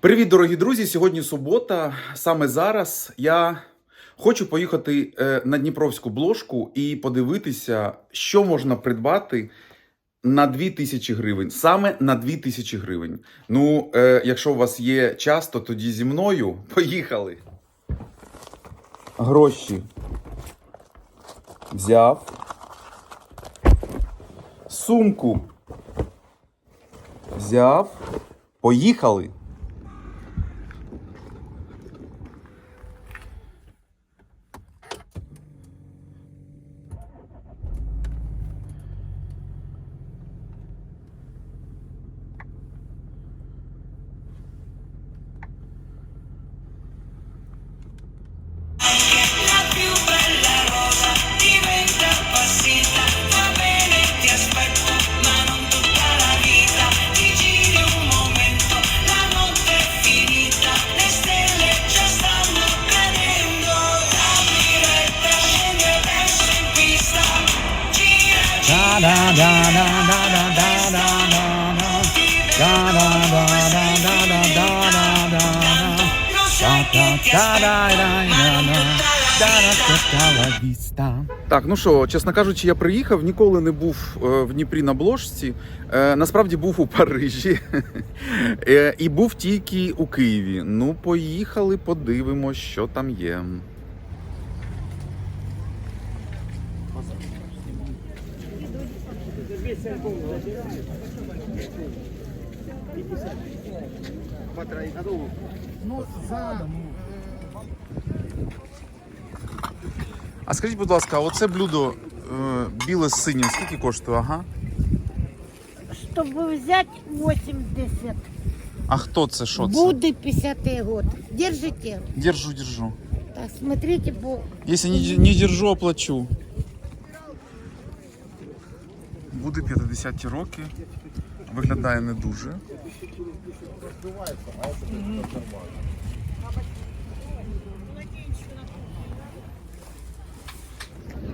Привіт, дорогі друзі! Сьогодні субота. Саме зараз я хочу поїхати е, на Дніпровську бложку і подивитися, що можна придбати на 2000 гривень. Саме на 2000 гривень. Ну, е, якщо у вас є час, то тоді зі мною поїхали. Гроші взяв. Сумку взяв. Поїхали. Так, ну що, чесно кажучи, я приїхав, ніколи не був в Дніпрі на бложці. Насправді був у Парижі і був тільки у Києві. Ну, поїхали, подивимось, що там є. А скажіть, будь ласка, а оце блюдо е, біле з синім, скільки коштує? Ага. Чтобы взять 80, А хто це? Що це? Буды 50 год. Держите. Держу, держу. Так, смотрите, бо Якщо не, не держу, оплачу. Буде 50 роки. Виглядає не дуже.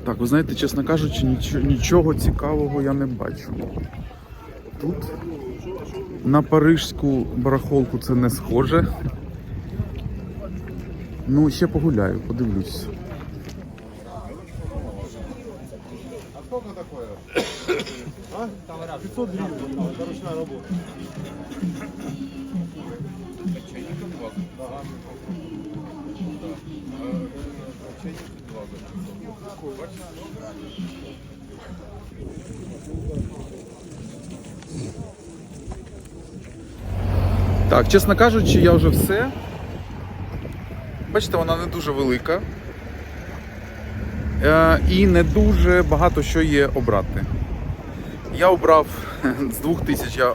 Так, ви знаєте, чесно кажучи, нічого, нічого цікавого я не бачу. Тут на парижську барахолку це не схоже. Ну, ще погуляю, подивлюсь. Так, чесно кажучи, я вже все. Бачите, вона не дуже велика. Е, і не дуже багато що є обрати. Я обрав з 2000, я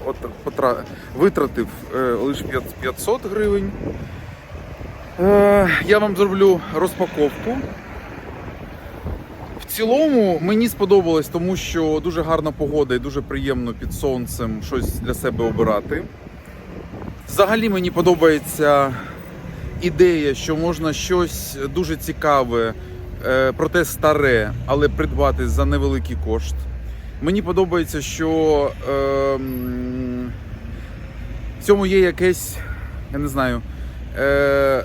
витратив е, лише 500 гривень. Е, я вам зроблю розпаковку. В цілому мені сподобалось, тому що дуже гарна погода і дуже приємно під сонцем щось для себе обирати. Взагалі мені подобається ідея, що можна щось дуже цікаве, е, проте старе, але придбати за невеликий кошт. Мені подобається, що е, в цьому є якесь, я не знаю, е,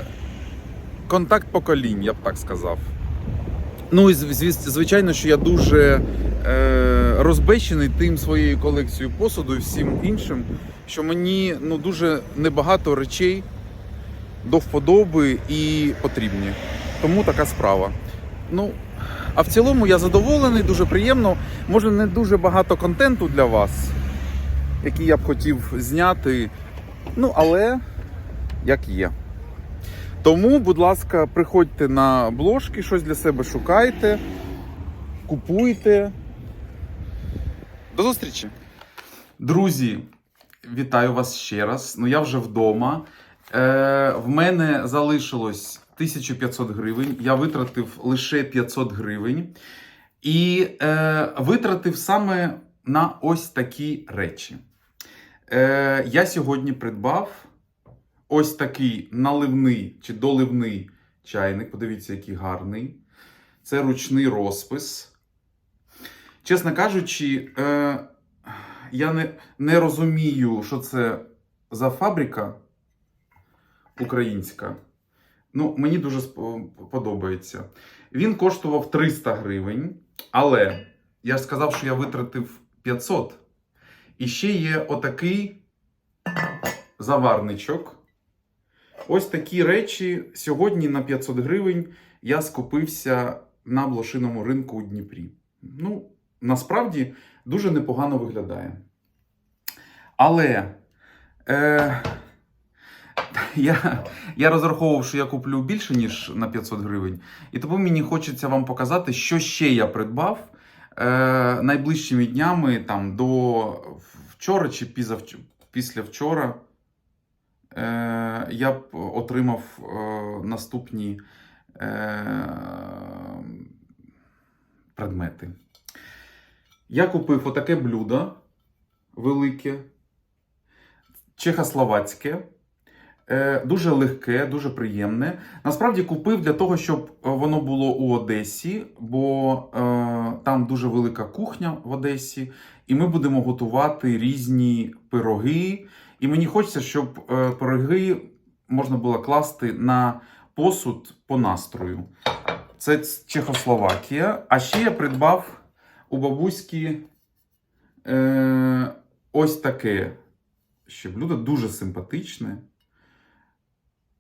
контакт поколінь, я б так сказав. Ну і зв- звичайно, що я дуже е, розбещений тим своєю колекцією посуду і всім іншим, що мені ну, дуже небагато речей до вподоби і потрібні. Тому така справа. Ну, а в цілому я задоволений, дуже приємно. Може, не дуже багато контенту для вас, який я б хотів зняти. Ну, але як є. Тому, будь ласка, приходьте на бложки, щось для себе шукайте, купуйте. До зустрічі! Друзі, вітаю вас ще раз. Ну я вже вдома. Е, в мене залишилось 1500 гривень. Я витратив лише 500 гривень. І е, витратив саме на ось такі речі. Е, я сьогодні придбав ось такий наливний чи доливний чайник. Подивіться, який гарний. Це ручний розпис. Чесно кажучи, е, я не, не розумію, що це за фабрика. українська. Ну, мені дуже подобається. Він коштував 300 гривень, але я ж сказав, що я витратив 500. І ще є отакий заварничок. Ось такі речі сьогодні на 500 гривень я скупився на блошиному ринку у Дніпрі. Ну, насправді дуже непогано виглядає. Але е, я, я розраховував, що я куплю більше, ніж на 500 гривень. І тому мені хочеться вам показати, що ще я придбав е, найближчими днями там, до вчора чи після вчора. Е, я б отримав е, наступні е, предмети. Я купив отаке блюдо велике, чехословацьке, дуже легке, дуже приємне. Насправді купив для того, щоб воно було у Одесі, бо е, там дуже велика кухня в Одесі, і ми будемо готувати різні пироги. І мені хочеться, щоб е, пироги можна було класти на посуд по настрою. Це Чехословакія. А ще я придбав у бабуськи е, ось таке ще блюдо, дуже симпатичне.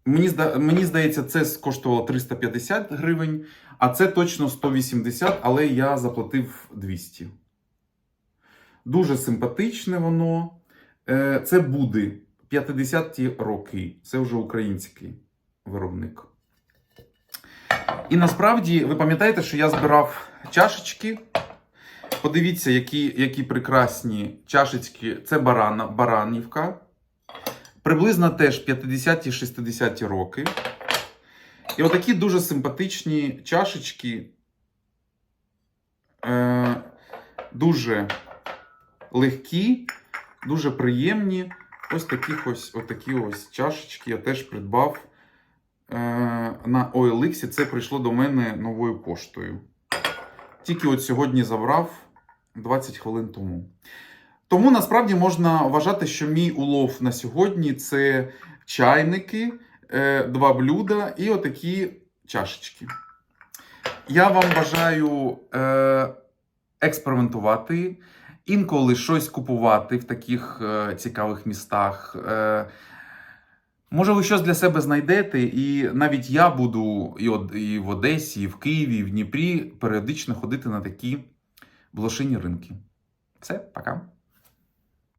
Мені, мені здається, це коштувало 350 гривень, а це точно 180, але я заплатив 200. Дуже симпатичне воно. Е, Це буде 50-ті роки. Це вже український виробник. І насправді, ви пам'ятаєте, що я збирав чашечки. Подивіться, які, які прекрасні чашечки. Це барана, баранівка. Приблизно теж 50-ті, 60-ті роки. І отакі дуже симпатичні чашечки. Е, дуже легкі, дуже приємні. Ось таких ось, отакі ось чашечки я теж придбав е, на OLX. Це прийшло до мене новою поштою. Тільки от сьогодні забрав 20 хвилин тому. Тому насправді можна вважати, що мій улов на сьогодні це чайники, е, два блюда і отакі чашечки. Я вам бажаю е, експериментувати, інколи щось купувати в таких е, цікавих містах. Е, Може, ви щось для себе знайдете, і навіть я буду і, в Одесі, і в Києві, і в Дніпрі періодично ходити на такі блошині ринки. Все, пока.